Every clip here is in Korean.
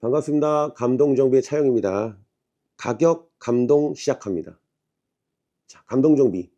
반갑습니다. 감동정비의 차영입니다. 가격 감동 시작합니다. 자, 감동정비.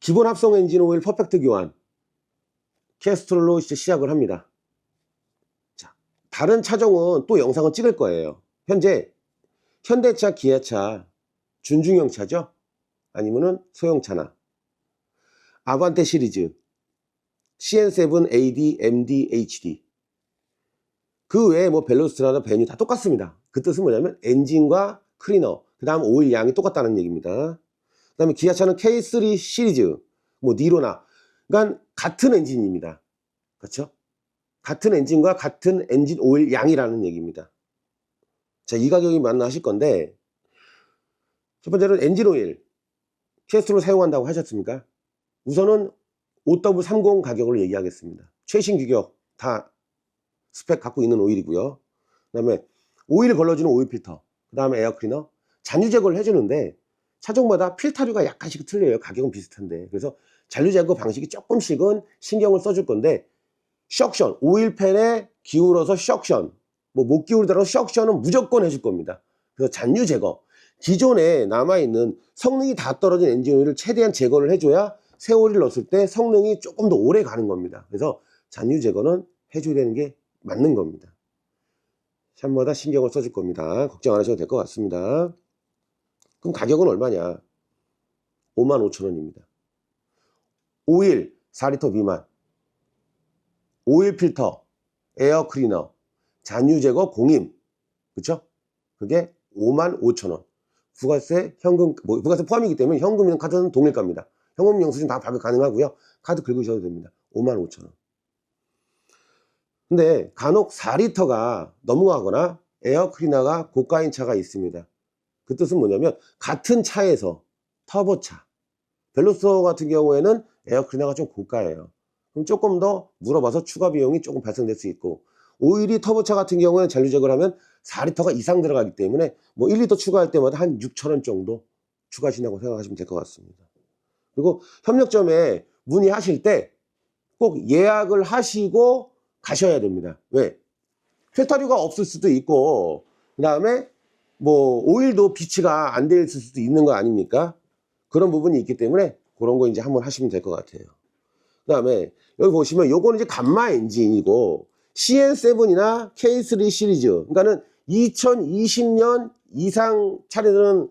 기본 합성 엔진 오일 퍼펙트 교환. 캐스트롤로 이제 시작을 합니다. 자, 다른 차종은 또 영상을 찍을 거예요. 현재 현대차, 기아차, 준중형 차죠? 아니면은 소형차나 아반떼 시리즈, CN7, AD, MD, HD 그 외에 뭐 벨로스트라나 베뉴 다 똑같습니다. 그 뜻은 뭐냐면 엔진과 클리너, 그 다음 오일 양이 똑같다는 얘기입니다. 그 다음에 기아차는 K3 시리즈, 뭐 니로나, 그러니까 같은 엔진입니다. 그렇죠? 같은 엔진과 같은 엔진 오일 양이라는 얘기입니다. 자, 이 가격이 맞나 하실 건데, 첫 번째는 엔진 오일, 캐스트로 사용한다고 하셨습니까? 우선은 5W30 가격을 얘기하겠습니다. 최신 규격 다 스펙 갖고 있는 오일이고요. 그 다음에 오일 걸러주는 오일 필터, 그 다음에 에어 클리너, 잔유 제거를 해주는데 차종마다 필터류가 약간씩 틀려요. 가격은 비슷한데. 그래서 잔유 제거 방식이 조금씩은 신경을 써줄 건데 셔션, 오일팬에 기울어서 셔션, 뭐 못 기울더라도 셔션은 무조건 해줄 겁니다. 그래서 잔유 제거, 기존에 남아있는 성능이 다 떨어진 엔진 오일을 최대한 제거를 해줘야 새 오일을 넣었을 때 성능이 조금 더 오래 가는 겁니다. 그래서 잔유 제거는 해줘야 되는 게 맞는 겁니다. 샵마다 신경을 써줄 겁니다. 걱정 안 하셔도 될 것 같습니다. 그럼 가격은 얼마냐? 55,000원입니다. 오일 4리터 미만, 오일 필터, 에어 클리너, 잔유 제거 공임, 그쵸? 그게 55,000원. 부가세, 현금, 뭐, 부가세 포함이기 때문에 현금이랑 카드는 동일가입니다. 현금 영수증 다 발급 가능하고요. 카드 긁으셔도 됩니다. 55,000원. 근데 간혹 4리터가 넘어가거나 에어 클리너가 고가인 차가 있습니다. 그 뜻은 뭐냐면 같은 차에서 터보차, 벨로소 같은 경우에는 에어 클리너가 좀 고가예요. 그럼 조금 더 물어봐서 추가 비용이 조금 발생될 수 있고 오일이 터보차 같은 경우에는 제거를 하면 4리터가 이상 들어가기 때문에 뭐 1리터 추가할 때마다 한 6천원 정도 추가하신다고 생각하시면 될 것 같습니다. 그리고 협력점에 문의하실 때 꼭 예약을 하시고 가셔야 됩니다. 왜? 필터류가 없을 수도 있고 그 다음에 뭐 오일도 비치가 안돼 있을 수도 있는 거 아닙니까? 그런 부분이 있기 때문에 그런 거 이제 한번 하시면 될 것 같아요. 그 다음에 여기 보시면 요거는 이제 감마 엔진이고 CN7이나 K3 시리즈 그러니까는 2020년 이상 차량들은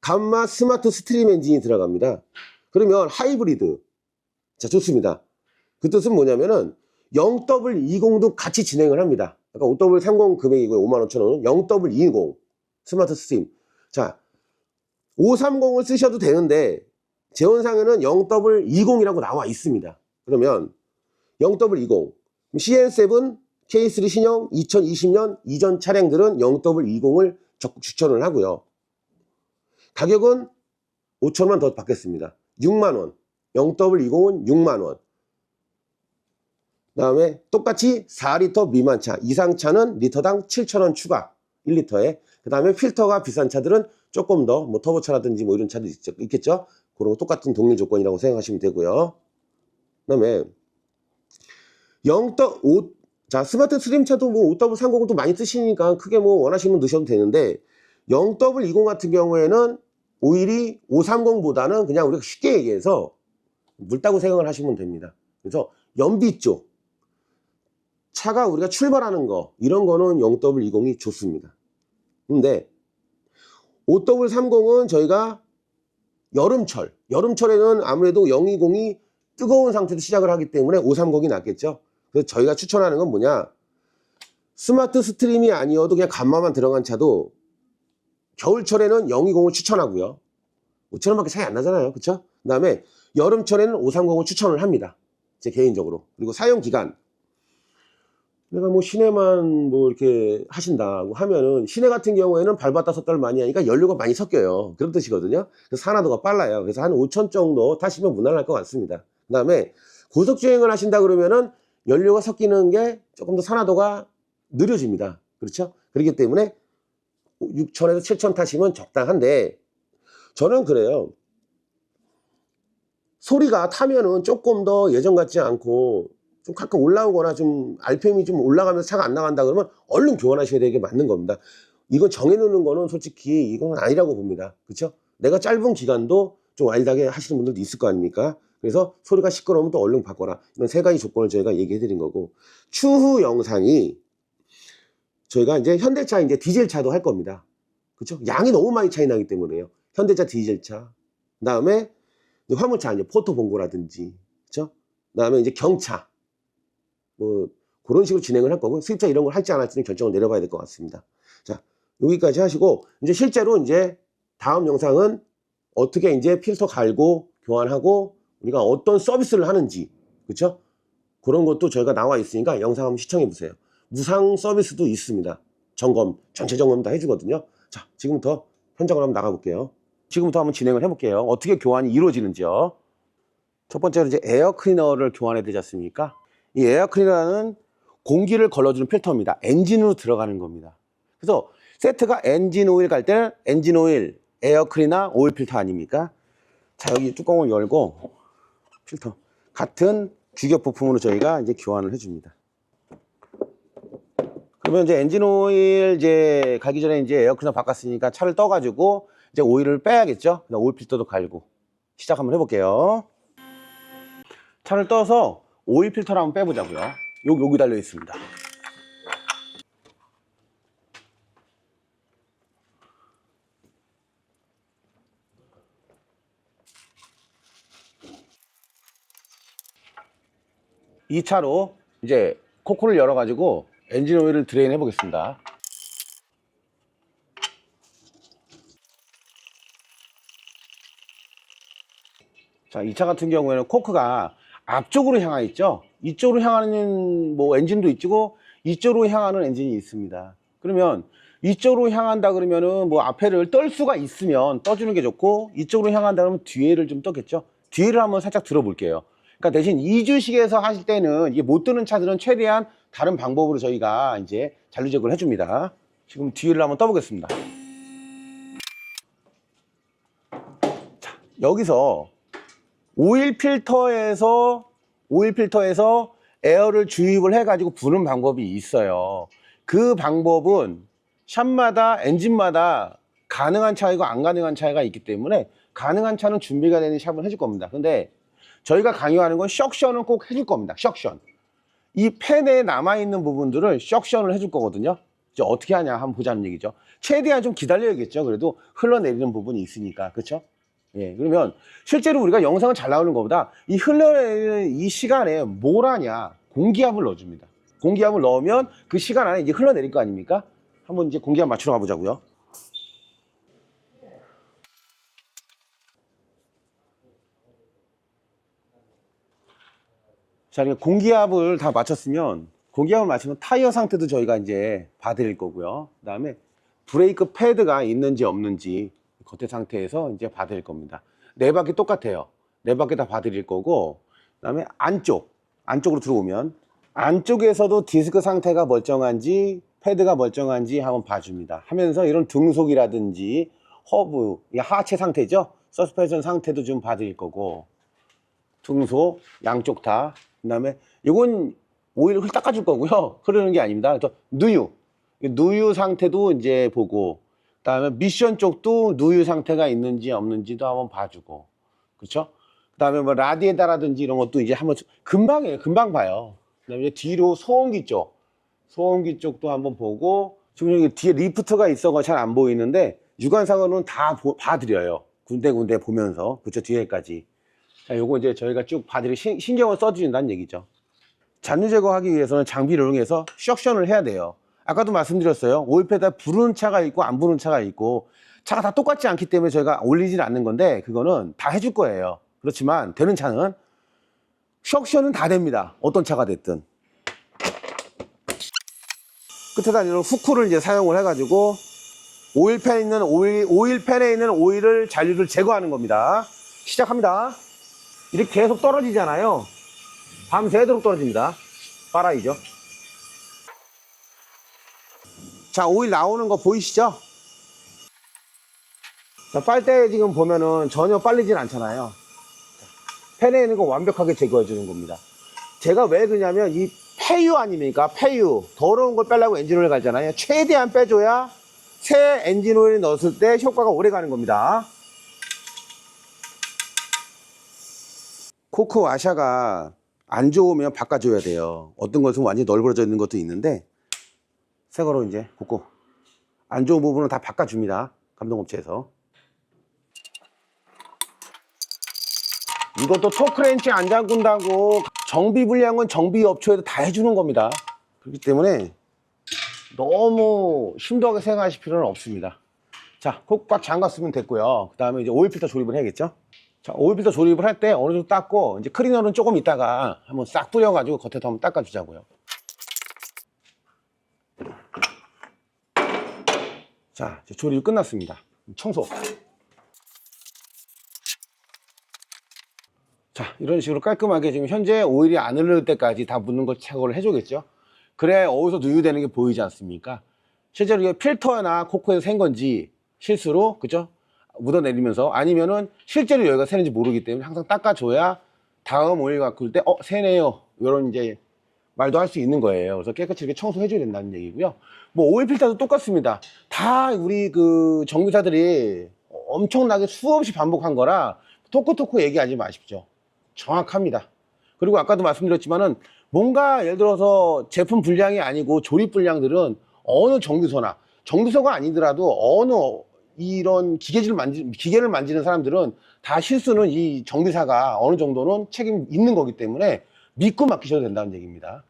감마 스마트 스트림 엔진이 들어갑니다. 그러면 하이브리드 자 좋습니다. 그 뜻은 뭐냐면은 0W20도 같이 진행을 합니다. 아까 5W30 금액이고요. 55,000원은 0W20 스마트 스트림. 자, 530을 쓰셔도 되는데 재원상에는 0W20이라고 나와 있습니다. 그러면 0W20 CN7 K3 신형 2020년 이전 차량들은 0W20을 적극 추천을 하고요. 가격은 5천원 더 받겠습니다. 6만원. 0W20은 6만원. 그 다음에 똑같이 4리터 미만 차, 이상 차는 리터당 7,000원 추가, 1리터에. 그 다음에 필터가 비싼 차들은 조금 더, 뭐 터보차라든지 뭐 이런 있, 있겠죠? 그런 거 똑같은 동일 조건이라고 생각하시면 되고요. 그 다음에 0.5, 자, 스마트 스림 차도 뭐 5W30도 많이 쓰시니까 크게 뭐 원하시면 넣으셔도 되는데 0W20 같은 경우에는 오일이 530보다는 그냥 우리가 쉽게 얘기해서 묽다고 생각을 하시면 됩니다. 그래서 연비 쪽, 차가 우리가 출발하는 거 이런 거는 0W20이 좋습니다. 근데 5W30은 저희가 여름철, 여름철에는 아무래도 020이 뜨거운 상태로 시작을 하기 때문에 530이 낫겠죠. 그래서 저희가 추천하는 건 뭐냐? 스마트 스트림이 아니어도 그냥 감마만 들어간 차도 겨울철에는 020을 추천하고요. 5천원밖에 차이 안 나잖아요. 그쵸? 그 다음에 여름철에는 530을 추천을 합니다. 제 개인적으로. 그리고 사용 기간. 내가 뭐 시내만 뭐 이렇게 하신다고 하면은 시내 같은 경우에는 밟았다 섰다를 많이 하니까 연료가 많이 섞여요. 그런 뜻이거든요. 그래서 산화도가 빨라요. 그래서 한 5천 정도 타시면 무난할 것 같습니다. 그 다음에 고속 주행을 하신다 그러면은 연료가 섞이는 게 조금 더 산화도가 느려집니다. 그렇죠? 그렇기 때문에 6천에서 7천 타시면 적당한데 저는 그래요. 소리가 타면은 조금 더 예전 같지 않고 좀 가끔 올라오거나 좀 RPM이 좀 올라가면서 차가 안 나간다 그러면 얼른 교환하셔야 되게 맞는 겁니다. 이건 정해놓는 거는 솔직히 이건 아니라고 봅니다. 그렇죠? 내가 짧은 기간도 좀 와일드하게 하시는 분들도 있을 거 아닙니까? 그래서 소리가 시끄러우면 또 얼른 바꿔라. 이런 세 가지 조건을 저희가 얘기해 드린 거고 추후 영상이 저희가 이제 현대차 이제 디젤 차도 할 겁니다. 그렇죠? 양이 너무 많이 차이 나기 때문에요. 현대차 디젤 차. 그다음에 화물차 이제 포토 봉고라든지 그렇죠? 그다음에 이제 경차 뭐 그런 식으로 진행을 할 거고 수입차 이런 걸 할지 안 할지는 결정을 내려봐야 될 것 같습니다. 자 여기까지 하시고 이제 실제로 이제 다음 영상은 어떻게 이제 필터 갈고 교환하고 우리가 어떤 서비스를 하는지 그렇죠? 그런 것도 저희가 나와 있으니까 영상 한번 시청해 보세요. 무상 서비스도 있습니다. 점검 전체 점검 다 해주거든요. 자 지금부터 현장으로 한번 나가볼게요. 지금부터 한번 진행을 해볼게요. 어떻게 교환이 이루어지는지요. 첫 번째로 이제 에어 클리너를 교환해야 되지 않습니까? 이 에어 클리너는 공기를 걸러주는 필터입니다. 엔진으로 들어가는 겁니다. 그래서 세트가 엔진 오일 갈 때는 엔진 오일, 에어 클리너, 오일 필터 아닙니까? 자, 여기 뚜껑을 열고 필터 같은 규격 부품으로 저희가 이제 교환을 해줍니다. 그러면 이제 엔진 오일 이제 가기 전에 이제 에어 클리너 바꿨으니까 차를 떠가지고 이제 오일을 빼야겠죠? 오일 필터도 갈고 시작 한번 해볼게요. 차를 떠서 오일 필터를 한번 빼보자고요. 여기 여기 달려 있습니다. 이 차로 이제 코코를 열어 가지고 엔진 오일을 드레인 해 보겠습니다. 자, 이 차 같은 경우에는 코크가 앞쪽으로 향하 있죠. 이쪽으로 향하는 뭐 엔진도 있고 이쪽으로 향하는 엔진이 있습니다. 그러면 이쪽으로 향한다 그러면은 뭐 앞에를 떨 수가 있으면 떠주는 게 좋고 이쪽으로 향한다 그러면 뒤에를 좀 떠겠죠. 뒤에를 한번 살짝 들어볼게요. 그러니까 대신 이주식에서 하실 때는 이게 못 뜨는 차들은 최대한 다른 방법으로 저희가 이제 잔류 제거를 해줍니다. 지금 뒤를 한번 떠보겠습니다. 자, 여기서 오일 필터에서 오일 필터에서 에어를 주입을 해가지고 부는 방법이 있어요. 그 방법은 샵마다 엔진마다 가능한 차이고 안 가능한 차이가 있기 때문에 가능한 차는 준비가 되는 샵을 해줄 겁니다. 근데 저희가 강요하는 건 셔션은 꼭 해줄 겁니다. 셔션. 이 팬에 남아있는 부분들을 셔션을 해줄 거거든요. 이제 어떻게 하냐 한번 보자는 얘기죠. 최대한 좀 기다려야겠죠. 그래도 흘러내리는 부분이 있으니까. 그렇죠? 예, 그러면 실제로 우리가 영상을 잘 나오는 것보다 이 흘러내리는 이 시간에 뭘 하냐? 공기압을 넣어줍니다. 공기압을 넣으면 그 시간 안에 이제 흘러내릴 거 아닙니까? 한번 이제 공기압 맞추러 가보자고요. 자, 그러니까 공기압을 다 맞췄으면 공기압을 맞추면 타이어 상태도 저희가 이제 봐드릴 거고요. 그 다음에 브레이크 패드가 있는지 없는지 겉에 상태에서 이제 봐드릴 겁니다. 네 바퀴 똑같아요. 네 바퀴 다 봐드릴 거고, 그 다음에 안쪽, 안쪽으로 들어오면 안쪽에서도 디스크 상태가 멀쩡한지 패드가 멀쩡한지 한번 봐줍니다. 하면서 이런 등속이라든지 허브, 이 하체 상태죠. 서스펜션 상태도 좀 봐드릴 거고, 등속 양쪽 다. 그 다음에 이건 오일을 흙 닦아줄 거고요. 흐르는 게 아닙니다. 또 누유, 누유 상태도 이제 보고, 그다음에 미션 쪽도 누유 상태가 있는지 없는지도 한번 봐주고, 그렇죠? 그다음에 뭐 라디에다라든지 이런 것도 이제 한번 금방이에요. 금방 봐요. 그다음에 뒤로 소음기 쪽, 소음기 쪽도 한번 보고, 지금 여기 뒤에 리프트가 있어가 잘안 보이는데 육안상으로는 다 보- 봐드려요. 군데군데 보면서 그쵸 뒤에까지. 자, 요거 이제 저희가 쭉 봐드리 신, 신경을 써주신다는 얘기죠. 잔류 제거하기 위해서는 장비를 이용해서 셔션을 해야 돼요. 아까도 말씀드렸어요. 오일패드에 부르는 차가 있고 안 부르는 차가 있고 차가 다 똑같지 않기 때문에 저희가 올리진 않는 건데 그거는 다 해줄 거예요. 그렇지만 되는 차는 셔션은 다 됩니다. 어떤 차가 됐든. 끝에다 이런 후크를 이제 사용을 해가지고 오일팬에 있는 오일, 오일팬에 있는 오일을 잔류를 제거하는 겁니다. 시작합니다. 이렇게 계속 떨어지잖아요. 밤새도록 떨어집니다. 빨아이죠. 자, 오일 나오는 거 보이시죠? 자, 빨대 지금 보면은 전혀 빨리진 않잖아요. 자, 팬에 있는 거 완벽하게 제거해 주는 겁니다. 제가 왜 그러냐면 이 폐유 아닙니까? 폐유. 더러운 걸 빼려고 엔진 오일 가잖아요. 최대한 빼줘야 새 엔진 오일 넣었을 때 효과가 오래 가는 겁니다. 코크 와샤가 안 좋으면 바꿔줘야 돼요. 어떤 것은 완전히 널브러져 있는 것도 있는데 새 거로 이제 굽고 안 좋은 부분은 다 바꿔줍니다. 감동업체에서. 이것도 토크렌치 안 잠근다고 정비 불량은 정비 업체에도 다 해주는 겁니다. 그렇기 때문에 너무 심도하게 생각하실 필요는 없습니다. 자, 콕 잠갔으면 됐고요. 그 다음에 이제 오일 필터 조립을 해야겠죠? 자, 오일 필터 조립을 할 때 어느 정도 닦고, 이제 클리너는 조금 있다가 한번 싹 뿌려가지고 겉에도 한번 닦아주자고요. 자, 이제 조립이 끝났습니다. 청소. 자, 이런 식으로 깔끔하게 지금 현재 오일이 안 흐를 때까지 다 묻는 걸 착오를 해주겠죠? 그래, 어디서 누유되는 게 보이지 않습니까? 실제로 이게 필터나 코코에서 샌 건지 실수로, 그죠? 묻어내리면서 아니면은 실제로 여기가 새는지 모르기 때문에 항상 닦아줘야 다음 오일 갖고 올 때, 어, 새네요. 이런 이제 말도 할 수 있는 거예요. 그래서 깨끗이 이렇게 청소해줘야 된다는 얘기고요. 뭐 오일 필터도 똑같습니다. 다 우리 그 정비사들이 엄청나게 수없이 반복한 거라 토크토크 얘기하지 마십시오. 정확합니다. 그리고 아까도 말씀드렸지만은 뭔가 예를 들어서 제품 불량이 아니고 조립 불량들은 어느 정비소나 정비소가 아니더라도 어느 이런 기계를 만지 기계를 만지는 사람들은 다 실수는 이 정비사가 어느 정도는 책임 있는 거기 때문에 믿고 맡기셔도 된다는 얘기입니다.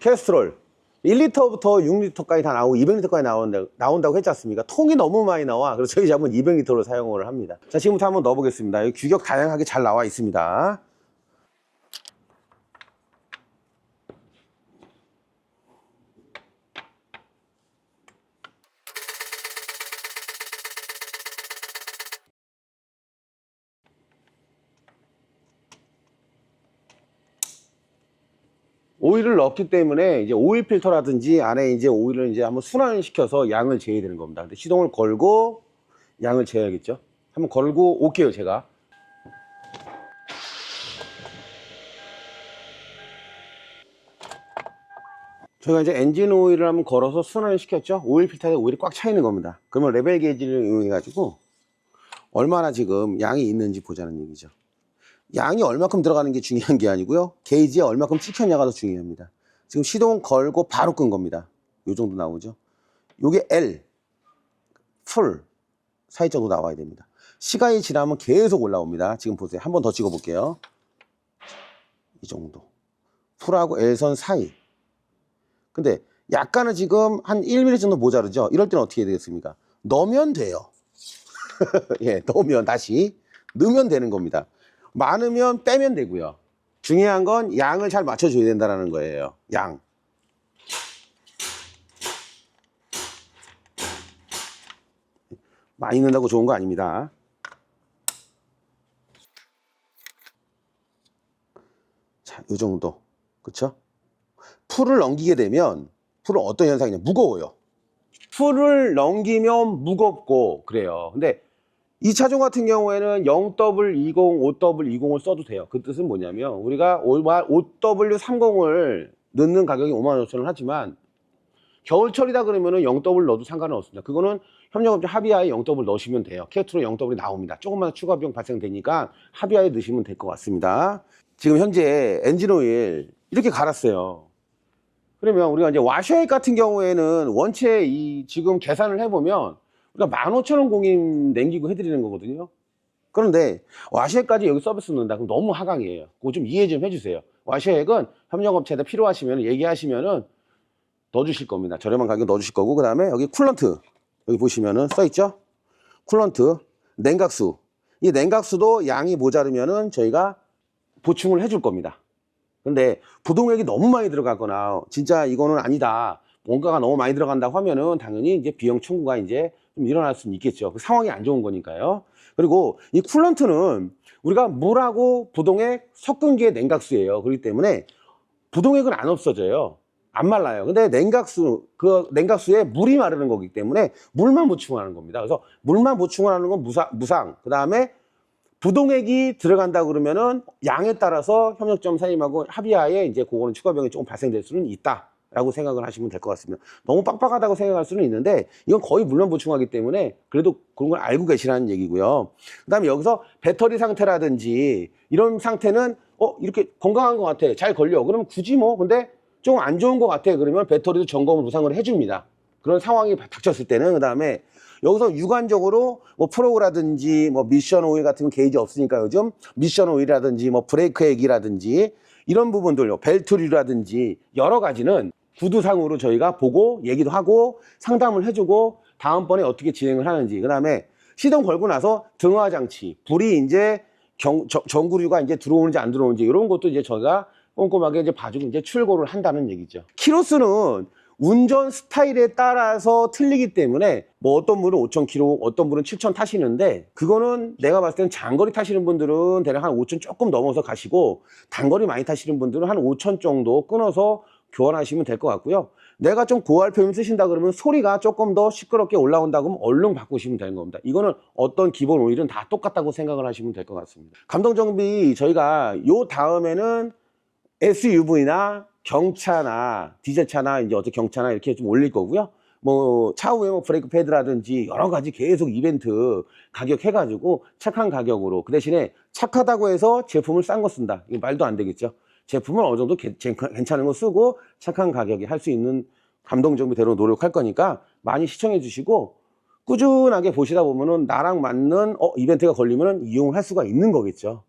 캐스트롤 1리터부터 6리터까지 다 나오고 200리터까지 나온다, 나온다고 했지 않습니까? 통이 너무 많이 나와. 그래서 저희 잡은 200리터로 사용을 합니다. 자, 지금부터 한번 넣어보겠습니다. 규격 다양하게 잘 나와 있습니다. 오일을 넣기 때문에 이제 오일 필터라든지 안에 이제 오일을 이제 한번 순환을 시켜서 양을 재야 되는 겁니다. 근데 시동을 걸고 양을 재야겠죠. 한번 걸고 올게요, 제가. 저희가 이제 엔진 오일을 한번 걸어서 순환을 시켰죠. 오일 필터에 오일이 꽉 차 있는 겁니다. 그러면 레벨 게이지를 이용해 가지고 얼마나 지금 양이 있는지 보자는 얘기죠. 양이 얼마큼 들어가는 게 중요한 게 아니고요. 게이지에 얼마큼 찍혔냐가 더 중요합니다. 지금 시동 걸고 바로 끈 겁니다. 요 정도 나오죠. 요게 L, 풀 사이 정도 나와야 됩니다. 시간이 지나면 계속 올라옵니다. 지금 보세요. 한 번 더 찍어 볼게요. 이 정도. 풀하고 L선 사이. 근데 약간은 지금 한 1mm 정도 모자르죠. 이럴 때는 어떻게 해야 되겠습니까? 넣으면 돼요. 예, 넣으면 다시 넣으면 되는 겁니다. 많으면 빼면 되고요. 중요한 건 양을 잘 맞춰줘야 된다는 거예요. 양. 많이 넣는다고 좋은 거 아닙니다. 자, 이 정도. 그쵸? 풀을 넘기게 되면 풀은 어떤 현상이냐? 무거워요. 풀을 넘기면 무겁고 그래요. 근데 이 차종 같은 경우에는 0W20, 5W20을 써도 돼요. 그 뜻은 뭐냐면 우리가 5W30을 넣는 가격이 5만 5천 원 하지만 겨울철이다 그러면은 0W 넣어도 상관은 없습니다. 그거는 협력업체 합의하에 0W 넣으시면 돼요. 캐트로 0W 나옵니다. 조금만 추가 비용 발생되니까 합의하에 넣으시면 될 것 같습니다. 지금 현재 엔진오일 이렇게 갈았어요. 그러면 우리가 이제 와셔액 같은 경우에는 원체 이 지금 계산을 해보면 우리가 15,000원 공임 남기고 해드리는 거거든요. 그런데 와셔액까지 여기 서비스 넣는다 그럼 너무 하강이에요. 그거 좀 이해 좀 해주세요. 와셔액은 협력업체에다 필요하시면 얘기하시면은 넣어주실 겁니다. 저렴한 가격 넣어주실 거고 그 다음에 여기 쿨런트 여기 보시면은 써있죠? 쿨런트 냉각수 이 냉각수도 양이 모자르면은 저희가 보충을 해줄 겁니다. 근데 부동액이 너무 많이 들어가거나 진짜 이거는 아니다. 원가가 너무 많이 들어간다고 하면은 당연히 이제 비용 청구가 이제 좀 일어날 수는 있겠죠. 그 상황이 안 좋은 거니까요. 그리고 이 쿨런트는 우리가 물하고 부동액 섞은 게 냉각수예요. 그렇기 때문에 부동액은 안 없어져요. 안 말라요. 근데 냉각수, 그 냉각수에 물이 마르는 거기 때문에 물만 보충하는 겁니다. 그래서 물만 보충하는 건 무상, 무상. 그 다음에 부동액이 들어간다 그러면은 양에 따라서 협력점 사임하고 합의하에 이제 그거는 추가 비용이 조금 발생될 수는 있다 라고 생각을 하시면 될 것 같습니다. 너무 빡빡하다고 생각할 수는 있는데 이건 거의 물론 보충하기 때문에 그래도 그런 걸 알고 계시라는 얘기고요. 그 다음에 여기서 배터리 상태라든지 이런 상태는 어 이렇게 건강한 것 같아 잘 걸려 그러면 굳이 뭐 근데 좀 안 좋은 것 같아 그러면 배터리도 점검을 무상으로 해줍니다. 그런 상황이 닥쳤을 때는 그 다음에 여기서 유관적으로 뭐 프로그라든지 뭐 미션 오일 같은 건 게이지 없으니까 요즘 미션 오일이라든지 뭐 브레이크 액이라든지 이런 부분들요 벨트류라든지 여러 가지는 구두상으로 저희가 보고 얘기도 하고 상담을 해주고 다음번에 어떻게 진행을 하는지 그 다음에 시동 걸고 나서 등화 장치 불이 이제 경, 저- 전구류가 이제 들어오는지 안 들어오는지 이런 것도 이제 저희가 꼼꼼하게 이제 봐주고 이제 출고를 한다는 얘기죠. 키로수는 운전 스타일에 따라서 틀리기 때문에 뭐 어떤 분은 5,000km, 어떤 분은 7,000 타시는데 그거는 내가 봤을 때는 장거리 타시는 분들은 대략 한 5,000 조금 넘어서 가시고 단거리 많이 타시는 분들은 한 5,000 정도 끊어서 교환하시면 될 것 같고요. 내가 좀 고RPM 쓰신다 그러면 소리가 조금 더 시끄럽게 올라온다 그러면 얼른 바꾸시면 되는 겁니다. 이거는 어떤 기본 오일은 다 똑같다고 생각을 하시면 될 것 같습니다. 감동 정비 저희가 요 다음에는 SUV나 경차나 디젤차나 이제 어떤 경차나 이렇게 좀 올릴 거고요. 뭐 차후에 뭐 브레이크 패드라든지 여러 가지 계속 이벤트 가격 해가지고 착한 가격으로 그 대신에 착하다고 해서 제품을 싼 거 쓴다. 이거 말도 안 되겠죠. 제품을 어느 정도 괜찮은 거 쓰고 착한 가격에 할 수 있는 감동정비대로 노력할 거니까 많이 시청해 주시고 꾸준하게 보시다 보면은 나랑 맞는 어 이벤트가 걸리면은 이용할 수가 있는 거겠죠.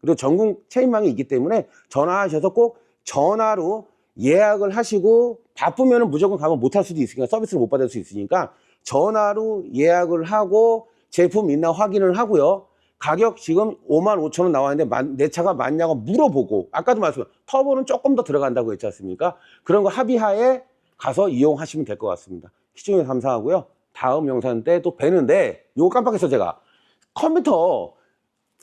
그리고 전국 체인망이 있기 때문에 전화하셔서 꼭 전화로 예약을 하시고 바쁘면 무조건 가면 못할 수도 있으니까 서비스를 못 받을 수 있으니까 전화로 예약을 하고 제품 있나 확인을 하고요. 가격 지금 5만 5천 원 나왔는데 만- 내 차가 맞냐고 물어보고 아까도 말씀 터보는 조금 더 들어간다고 했지 않습니까? 그런 거 합의하에 가서 이용하시면 될 것 같습니다. 시청해 감사하고요. 다음 영상 때 또 뵈는데 요거 깜빡했어 제가 컴퓨터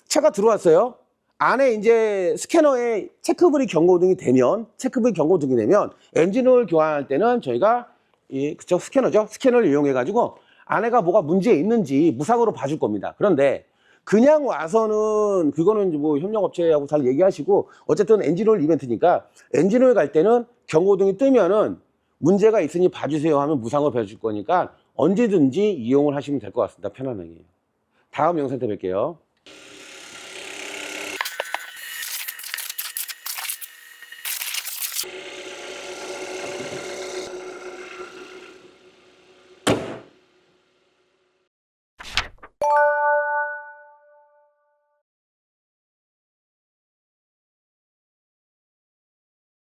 차가 들어왔어요. 안에 이제 스캐너에 체크브리 경고등이 되면 체크브리 경고등이 되면 엔진오일 교환할 때는 저희가 이 그쵸 스캐너죠. 스캐너를 이용해 가지고 안에가 뭐가 문제 있는지 무상으로 봐줄 겁니다. 그런데 그냥 와서는 그거는 뭐 협력업체하고 잘 얘기하시고 어쨌든 엔진오일 이벤트니까 엔진오일 갈 때는 경고등이 뜨면은 문제가 있으니 봐주세요 하면 무상으로 봐줄 거니까 언제든지 이용을 하시면 될 것 같습니다. 편안하게. 다음 영상 때 뵐게요.